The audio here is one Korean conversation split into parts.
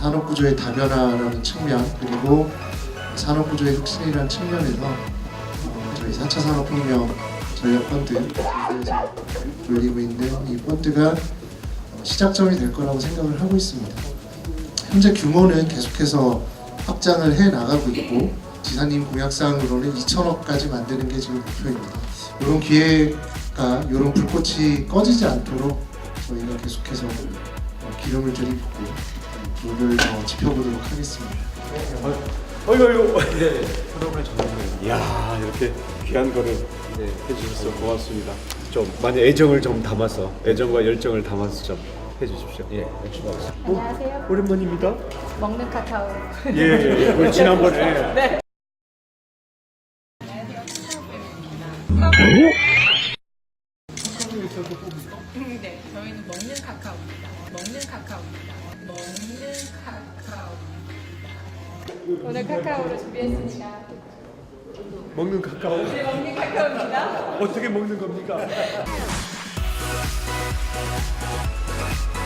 산업구조의 다변화라는 측면 그리고 산업구조의 혁신이라는 측면에서 어, 저희 4차 산업혁명 전략펀드 에서 돌리고 있는 이 펀드가 어, 시작점이 될 거라고 생각을 하고 있습니다. 현재 규모는 계속해서 확장을 해 나가고 있고 지사님 공약상으로는 2천억까지 만드는 게 지금 목표입니다. 이런 기회가 이런 불꽃이 꺼지지 않도록 저희가 계속해서 어, 기름을 들이붓고 눈을 더 지펴보도록 하겠습니다. 어이구 어이구. 네. 여러분의 전문가님. 이야 이렇게 귀한 거를 네, 해주셔서 고맙습니다. 좀 많이 애정을 좀 담아서 애정과 열정을 담아서 좀 해주십시오. 예, 고맙습니다. 안녕하세요. 오랜만입니다. 먹는 카카오. 예, 예, 예. 우리 지난번에 네. 네, 저희는 먹는 카카오입니다. 먹는 카카오입니다. 먹는 카카오입니다. 오늘 카카오를 준비했습니다. 먹는 카카오 네, 먹는 카카오입니다. 어떻게 먹는 겁니까?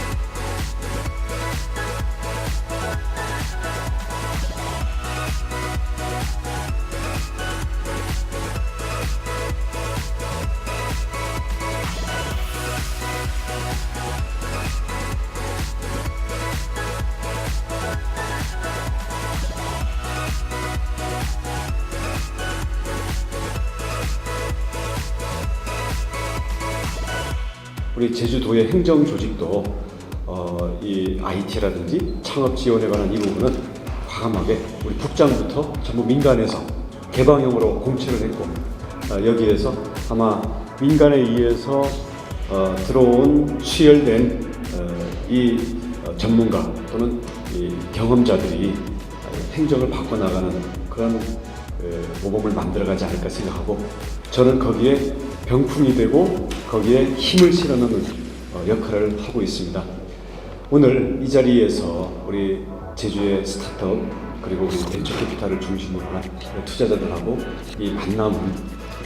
우리 제주도의 행정 조직도 어, 이 IT라든지 창업 지원에 관한 이 부분은 과감하게 우리 국장부터 전부 민간에서 개방형으로 공채를 했고 어, 여기에서 아마 민간에 의해서 어, 들어온 수혈된 어, 이 어, 전문가 또는 이 경험자들이 행정을 바꿔나가는 그런 그 모범을 만들어가지 않을까 생각하고 저는 거기에 병풍이 되고 거기에 힘을 실어넣는 어, 역할을 하고 있습니다. 오늘 이 자리에서 우리 제주의 스타트업 그리고 우리 벤처 캐피탈을 중심으로 한 투자자들하고 이 만남은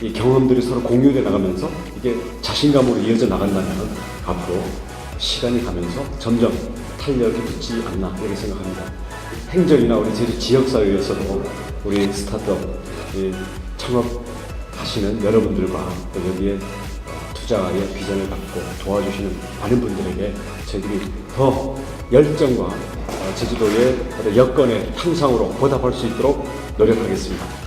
이 경험들이 서로 공유돼 나가면서 이게 자신감으로 이어져 나간다면 앞으로 시간이 가면서 점점 탄력이 붙지 않나 이렇게 생각합니다. 행정이나 우리 제주 지역사회에서도 우리 스타트업 이 창업 하시는 여러분들과 또 여기에 어, 투자의 비전을 갖고 도와주시는 많은 분들에게 저희들이 더 열정과 어, 제주도의 여건의 향상으로 보답할 수 있도록 노력하겠습니다.